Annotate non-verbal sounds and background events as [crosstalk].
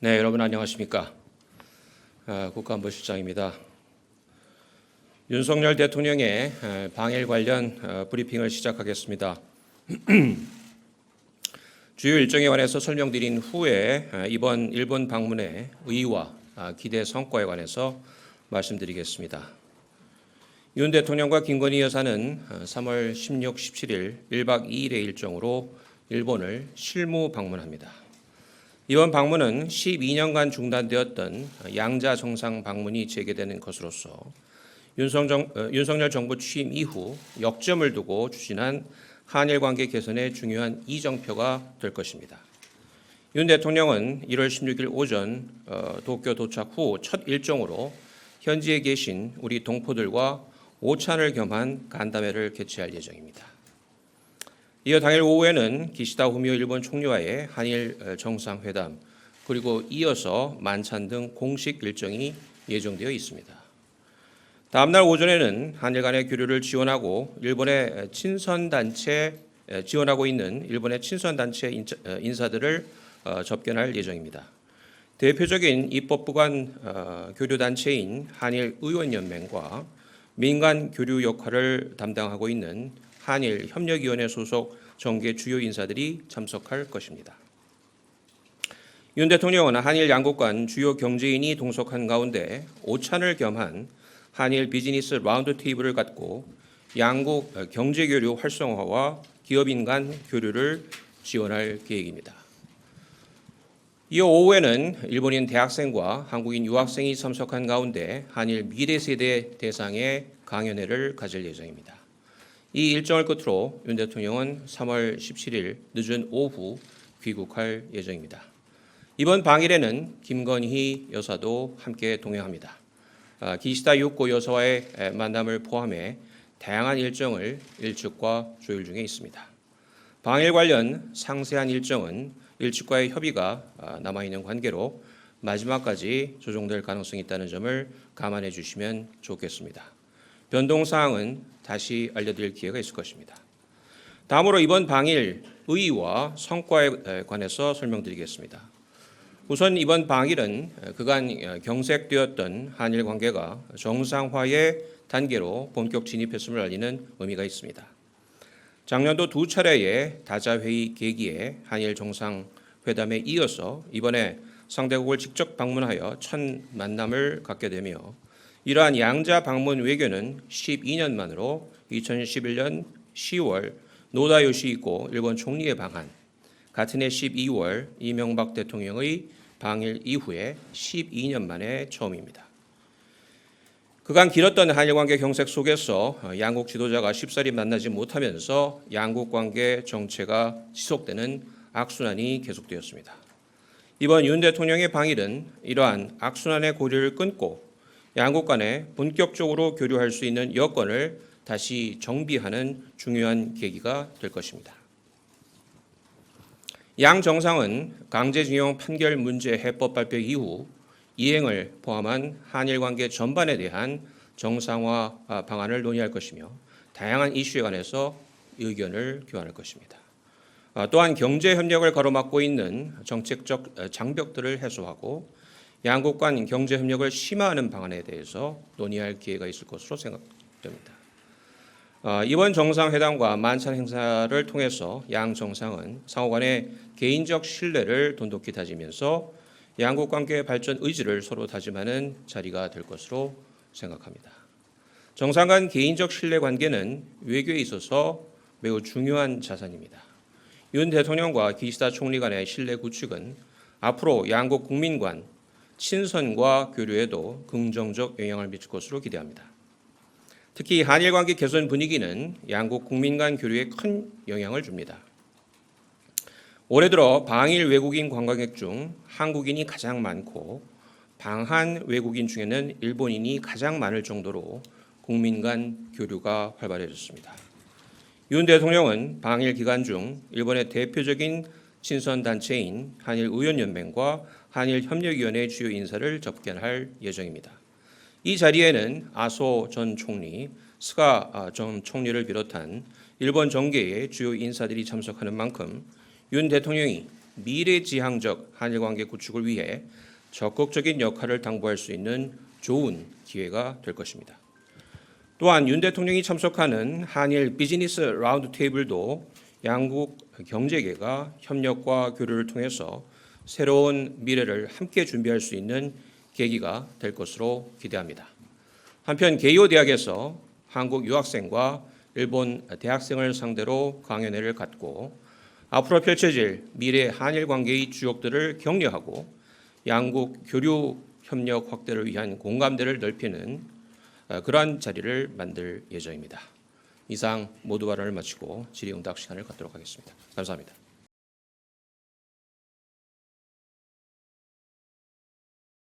네, 여러분 안녕하십니까? 아, 국가안보실장입니다. 윤석열 대통령의 에, 방일 관련 어, 브리핑을 시작하겠습니다. [clears throat] 주요 일정에 관해서 설명드린 후에 에, 이번 일본 방문의 의의와 아, 기대 성과에 관해서 말씀드리겠습니다. 윤 대통령과 김건희 여사는 어, 3월 16, 17일 1박 2일의 일정으로 일본을 실무 방문합니다. 이번 방문은 12년간 중단되었던 양자 정상 방문이 재개되는 것으로서 어, 윤석열 정부 취임 이후 역점을 두고 추진한 한일 관계 개선의 중요한 이정표가 될 것입니다. 윤 대통령은 1월 16일 오전 어, 도쿄 도착 후 첫 일정으로 현지에 계신 우리 동포들과 오찬을 겸한 간담회를 개최할 예정입니다. 이어 당일 오후에는 기시다 후미오 일본 총리와의 한일 정상회담 그리고 이어서 만찬 등 공식 일정이 예정되어 있습니다. 다음 날 오전에는 한일 간의 교류를 지원하고 일본의 친선 단체 지원하고 있는 일본의 친선 단체 인사들을 어, 접견할 예정입니다. 대표적인 입법부간 어, 교류 단체인 한일 의원연맹과 민간 교류 역할을 담당하고 있는 한일 협력위원회 소속 정계 주요 인사들이 참석할 것입니다. 윤 대통령은 한일 양국 간 주요 경제인이 동석한 가운데 오찬을 겸한 한일 비즈니스 라운드 테이블을 갖고 양국 경제 교류 활성화와 기업인 간 교류를 지원할 계획입니다. 이어 오후에는 일본인 대학생과 한국인 유학생이 참석한 가운데 한일 미래 세대 대상의 강연회를 가질 예정입니다. 이 일정을 끝으로 윤 대통령은 3월 17일 늦은 오후 귀국할 예정입니다. 이번 방일에는 김건희 여사도 함께 동행합니다. 아, 기시다 유코 여사와의 만남을 포함해 다양한 일정을 일측과 조율 중에 있습니다. 방일 관련 상세한 일정은 일측과의 협의가 아, 남아 있는 관계로 마지막까지 조정될 가능성이 있다는 점을 감안해 주시면 좋겠습니다. 변동 사항은 다시 알려드릴 기회가 있을 것입니다. 다음으로 이번 방일 의의와 성과에 관해서 설명드리겠습니다. 우선 이번 방일은 그간 경색되었던 한일 관계가 정상화의 단계로 본격 진입했음을 알리는 의미가 있습니다. 작년도 두 차례의 다자회의 계기에 한일 정상회담에 이어서 이번에 상대국을 직접 방문하여 첫 만남을 갖게 되며 이러한 양자 방문 외교는 12년 만으로 2011년 10월 노다 요시히코 일본 총리의 방한, 같은 해 12월 이명박 대통령의 방일 이후에 12년 만에 처음입니다. 그간 길었던 한일 관계 경색 속에서 양국 지도자가 쉽사리 만나지 못하면서 양국 관계 정체가 지속되는 악순환이 계속되었습니다. 이번 윤 대통령의 방일은 이러한 악순환의 고리를 끊고 양국 간에 본격적으로 교류할 수 있는 여건을 다시 정비하는 중요한 계기가 될 것입니다. 양 정상은 강제징용 판결 문제 해법 발표 이후 이행을 포함한 한일 관계 전반에 대한 정상화 방안을 논의할 것이며 다양한 이슈에 관해서 의견을 교환할 것입니다. 아, 또한 경제 협력을 가로막고 있는 정책적 장벽들을 해소하고 양국 간 경제 협력을 심화하는 방안에 대해서 논의할 기회가 있을 것으로 생각됩니다. 아, 이번 정상회담과 만찬 행사를 통해서 양 정상은 상호 간의 개인적 신뢰를 돈독히 다지면서 양국 관계 발전 의지를 서로 다짐하는 자리가 될 것으로 생각합니다. 정상 간 개인적 신뢰 관계는 외교에 있어서 매우 중요한 자산입니다. 윤 대통령과 기시다 총리 간의 신뢰 구축은 앞으로 양국 국민 간 친선과 교류에도 긍정적 영향을 미칠 것으로 기대합니다. 특히 한일 관계 개선 분위기는 양국 국민 간 교류에 큰 영향을 줍니다. 올해 들어 방일 외국인 관광객 중 한국인이 가장 많고 방한 외국인 중에는 일본인이 가장 많을 정도로 국민 간 교류가 활발해졌습니다. 윤 대통령은 방일 기간 중 일본의 대표적인 친선 단체인 한일 의원연맹과 한일 협력위원회 주요 인사를 접견할 예정입니다. 이 자리에는 아소 전 총리, 스가 전 총리를 비롯한 일본 정계의 주요 인사들이 참석하는 만큼 윤 대통령이 미래지향적 한일 관계 구축을 위해 적극적인 역할을 당부할 수 있는 좋은 기회가 될 것입니다. 또한 윤 대통령이 참석하는 한일 비즈니스 라운드 테이블도 양국 경제계가 협력과 교류를 통해서 새로운 미래를 함께 준비할 수 있는 계기가 될 것으로 기대합니다. 한편 게이오 대학에서 한국 유학생과 일본 대학생을 상대로 강연회를 갖고 앞으로 펼쳐질 미래 한일 관계의 주역들을 격려하고 양국 교류 협력 확대를 위한 공감대를 넓히는 어, 그러한 자리를 만들 예정입니다. 이상 모두 발언을 마치고 질의응답 시간을 갖도록 하겠습니다. 감사합니다.